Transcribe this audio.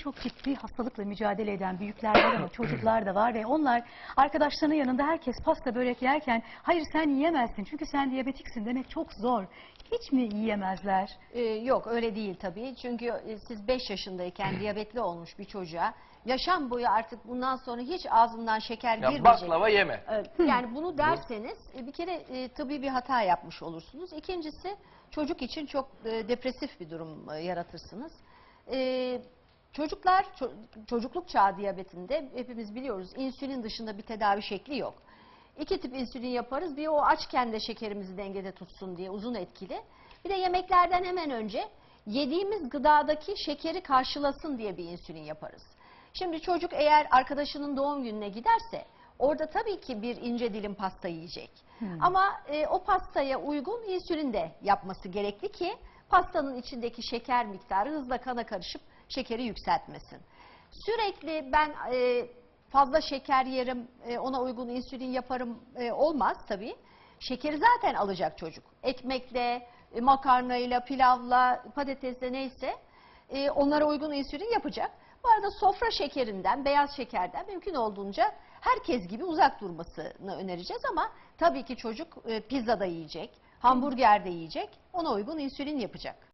çok ciddi hastalıkla mücadele eden büyükler var ama çocuklar da var ve onlar arkadaşlarının yanında herkes pasta börek yerken hayır sen yiyemezsin çünkü sen diyabetiksin demek çok zor. Hiç mi yiyemezler? Ee, yok öyle değil tabii. Çünkü e, siz 5 yaşındayken diyabetli olmuş bir çocuğa yaşam boyu artık bundan sonra hiç ağzından şeker Ya girmeyecek. baklava yeme. Yani bunu derseniz e, bir kere e, tıbbi bir hata yapmış olursunuz. İkincisi çocuk için çok e, depresif bir durum e, yaratırsınız. E, Çocuklar ço- çocukluk çağı diyabetinde hepimiz biliyoruz insülin dışında bir tedavi şekli yok. İki tip insülin yaparız. Bir o açken de şekerimizi dengede tutsun diye uzun etkili. Bir de yemeklerden hemen önce yediğimiz gıdadaki şekeri karşılasın diye bir insülin yaparız. Şimdi çocuk eğer arkadaşının doğum gününe giderse orada tabii ki bir ince dilim pasta yiyecek. Ama e, o pastaya uygun insülin de yapması gerekli ki pastanın içindeki şeker miktarı hızla kana karışıp şekeri yükseltmesin. Sürekli ben e, fazla şeker yerim, e, ona uygun insülin yaparım e, olmaz tabii. Şekeri zaten alacak çocuk. Ekmekle, e, makarnayla, pilavla, patatesle neyse e, onlara uygun insülin yapacak. Bu arada sofra şekerinden, beyaz şekerden mümkün olduğunca herkes gibi uzak durmasını önereceğiz ama tabii ki çocuk e, pizza da yiyecek, hamburger de yiyecek, ona uygun insülin yapacak.